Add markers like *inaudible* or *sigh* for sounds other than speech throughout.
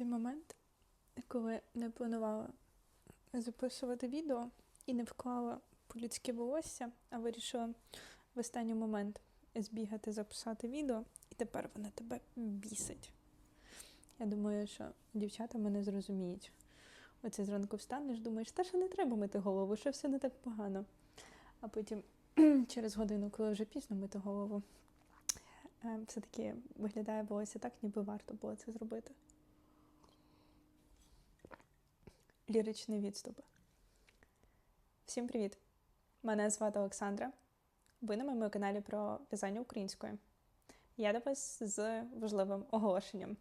той момент, коли не планувала записувати відео і не вклала по-людськи волосся, а вирішила в останній момент збігати, записати відео, і тепер вона тебе бісить. Я думаю, що дівчата мене зрозуміють. Оце зранку встанеш, думаєш, та що не треба мити голову, що все не так погано. А потім *clears throat* через годину, коли вже пізно мити голову, е, все-таки виглядає волосся так, ніби варто було це зробити. Ліричний відступ. Всім привіт! Мене звати Олександра. Ви на моєму каналі про в'язання українською. Я до вас з важливим оголошенням.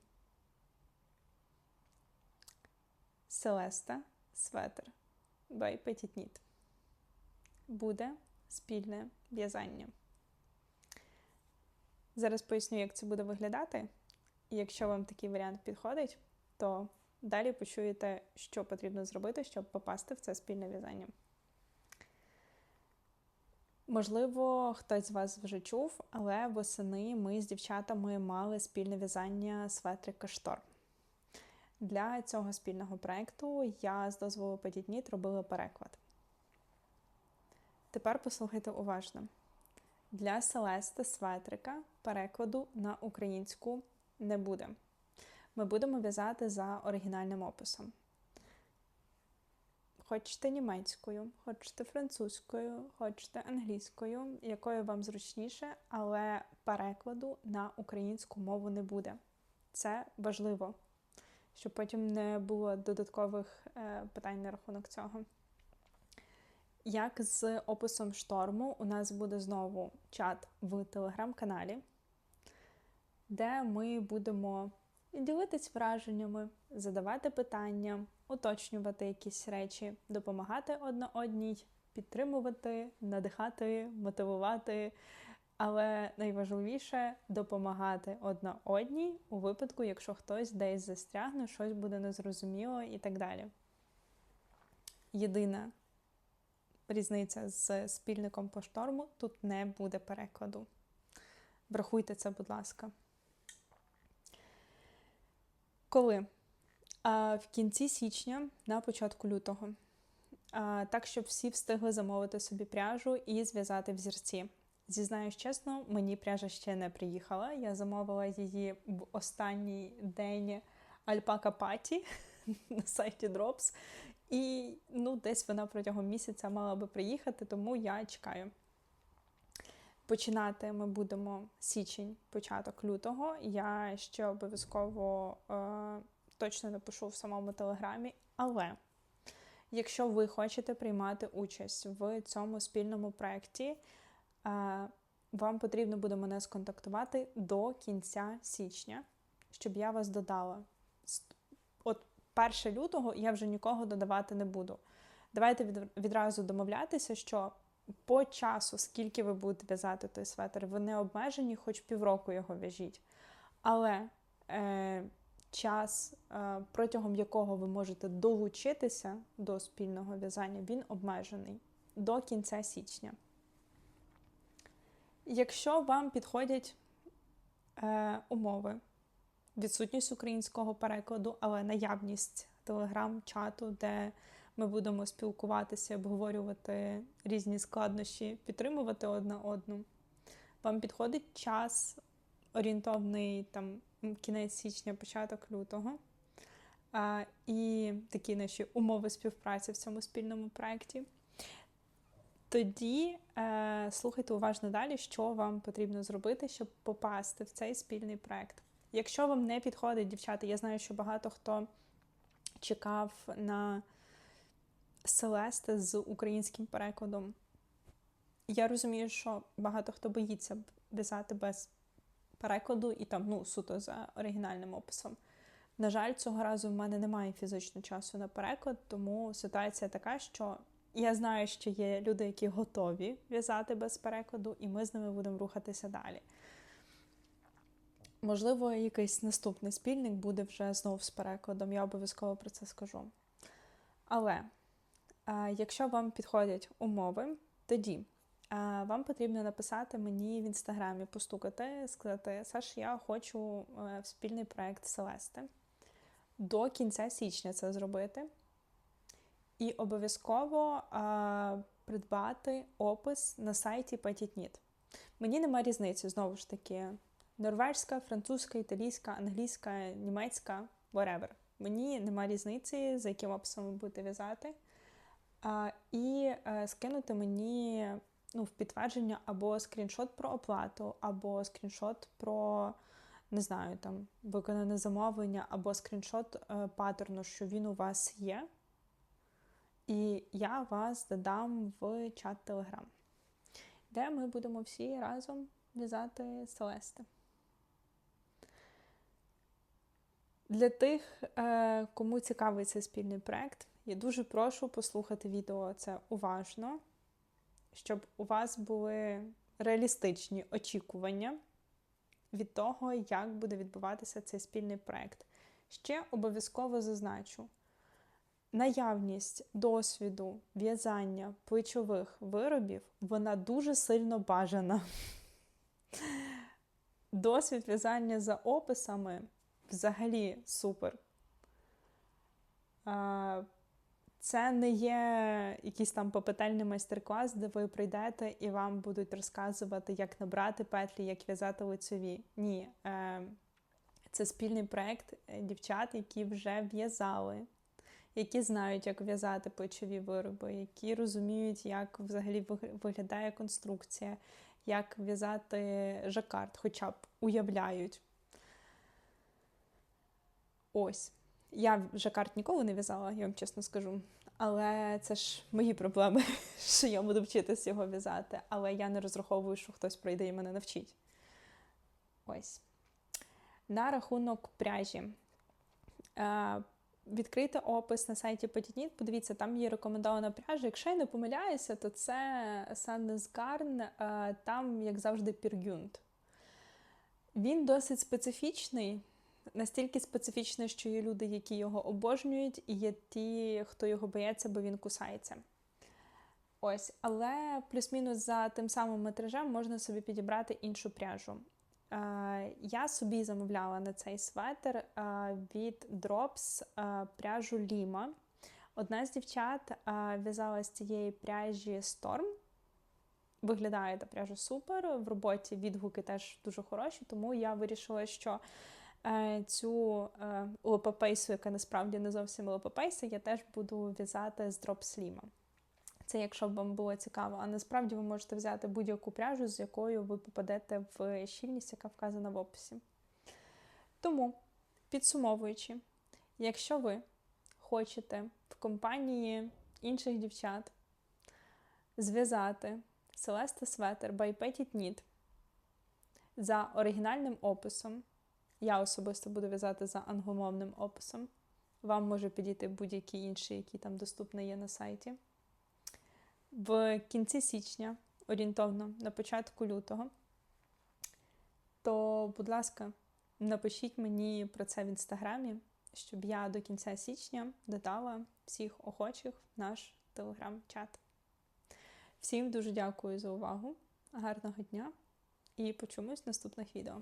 Селеста Светер by Petit Knit. Буде спільне в'язання. Зараз поясню, як це буде виглядати. Якщо вам такий варіант підходить, то далі почуєте, що потрібно зробити, щоб попасти в це спільне в'язання. Можливо, хтось з вас вже чув, але восени ми з дівчатами мали спільне в'язання светрика шторм. Для цього спільного проєкту я з дозволу Petitnit робила переклад. Тепер послухайте уважно. Для Селести Светрика перекладу на українську не буде. Ми будемо в'язати за оригінальним описом. Хочете німецькою, хочете французькою, хочете англійською, якою вам зручніше, але перекладу на українську мову не буде. Це важливо, щоб потім не було додаткових е, питань на рахунок цього. Як з описом шторму, у нас буде знову чат в телеграм-каналі, де ми будемо ділитись враженнями, задавати питання, уточнювати якісь речі, допомагати одна одній, підтримувати, надихати, мотивувати. Але найважливіше допомагати одна одній у випадку, якщо хтось десь застрягне, щось буде незрозуміло і так далі. Єдина різниця з спільником по шторму тут не буде перекладу. Врахуйте це, будь ласка. Коли? А, В кінці січня, на початку лютого. А, Так, щоб всі встигли замовити собі пряжу і зв'язати взірці. Зізнаюсь чесно, мені пряжа ще не приїхала. Я замовила її в останній день альпака паті *laughs* на сайті Drops. І ну, десь вона протягом місяця мала би приїхати, тому я чекаю. Починати ми будемо січень, початок лютого. Я ще обов'язково е, точно напишу в самому телеграмі. Але якщо ви хочете приймати участь в цьому спільному проєкті, е, вам потрібно буде мене сконтактувати до кінця січня, щоб я вас додала. От 1 лютого я вже нікого додавати не буду. Давайте відразу домовлятися, що по часу, скільки ви будете в'язати той светр, ви не обмежені, хоч півроку його в'яжіть. Але е, час, е, протягом якого ви можете долучитися до спільного в'язання, він обмежений до кінця січня. Якщо вам підходять е, умови, відсутність українського перекладу, але наявність телеграм-чату, де ми будемо спілкуватися, обговорювати різні складнощі, підтримувати одна одну. Вам підходить час орієнтовний там кінець січня, початок лютого. І такі наші умови співпраці в цьому спільному проєкті. Тоді е, слухайте уважно далі, що вам потрібно зробити, щоб попасти в цей спільний проєкт. Якщо вам не підходить, дівчата, я знаю, що багато хто чекав на Селести з українським перекладом. Я розумію, що багато хто боїться в'язати без перекладу і там, ну, суто за оригінальним описом. На жаль, цього разу в мене немає фізичного часу на переклад, тому ситуація така, що я знаю, що є люди, які готові в'язати без перекладу, і ми з ними будемо рухатися далі. Можливо, якийсь наступний спільник буде вже знову з перекладом, я обов'язково про це скажу. Але якщо вам підходять умови, тоді вам потрібно написати мені в інстаграмі, постукати, сказати, Саш, я хочу е, в спільний проект Селести. до кінця січня це зробити. І обов'язково а, придбати опис на сайті Petitnit. Мені нема різниці, знову ж таки, норвежська, французька, італійська, англійська, німецька, whatever. Мені нема різниці, за яким описом ви будете в'язати. А, І а, скинути мені ну, в підтвердження або скріншот про оплату, або скріншот про, не знаю, там, виконане замовлення, або скріншот а, паттерну, що він у вас є. І я вас додам в чат Телеграм, де ми будемо всі разом в'язати Селести. Для тих, е, кому цікавий цей спільний проект, я дуже прошу послухати відео це уважно, щоб у вас були реалістичні очікування від того, як буде відбуватися цей спільний проект. Ще обов'язково зазначу. Наявність досвіду в'язання плечових виробів, вона дуже сильно бажана. *laughs* Досвід в'язання за описами взагалі супер. Це не є якийсь там попитальний майстер-клас, де ви прийдете і вам будуть розказувати, як набрати петлі, як в'язати лицеві. Ні, е, це спільний проєкт дівчат, які вже в'язали які знають, як в'язати плечові вироби, які розуміють, як взагалі виглядає конструкція, як в'язати жакард, хоча б уявляють. Ось. Я жакард ніколи не в'язала, я вам чесно скажу. Але це ж мої проблеми, *laughs* що я буду вчитися його в'язати. Але я не розраховую, що хтось прийде і мене навчить. Ось. На рахунок пряжі. Е, відкрийте опис на сайті Petitnit, подивіться, там є рекомендована пряжа. Якщо я не помиляюся, то це Sandnes Garn, е, там, як завжди, Піргюнд. Він досить специфічний, настільки специфічний, що є люди, які його обожнюють, і є ті, хто його боїться, бо він кусається. Ось, але плюс-мінус за тим самим метражем можна собі підібрати іншу пряжу. Е, я собі замовляла на цей светр е, від Drops е, пряжу Ліма. Одна з дівчат в'язала з цієї пряжі Storm. Виглядає та пряжа супер. В роботі відгуки теж дуже хороші, тому я вирішила, що цю лопапейсу, яка насправді не зовсім лопапейса, я теж буду в'язати з Lima. Це якщо б вам було цікаво. А насправді ви можете взяти будь-яку пряжу, з якою ви попадете в щільність, яка вказана в описі. Тому, підсумовуючи, якщо ви хочете в компанії інших дівчат зв'язати Celeste Sweater by Petit Knit за оригінальним описом, я особисто буду в'язати за англомовним описом. Вам може підійти будь-який інший, який там доступний є на сайті в кінці січня, орієнтовно на початку лютого, то, будь ласка, напишіть мені про це в інстаграмі, щоб я до кінця січня додала всіх охочих в наш телеграм-чат. Всім дуже дякую за увагу, гарного дня і почуємось в наступних відео.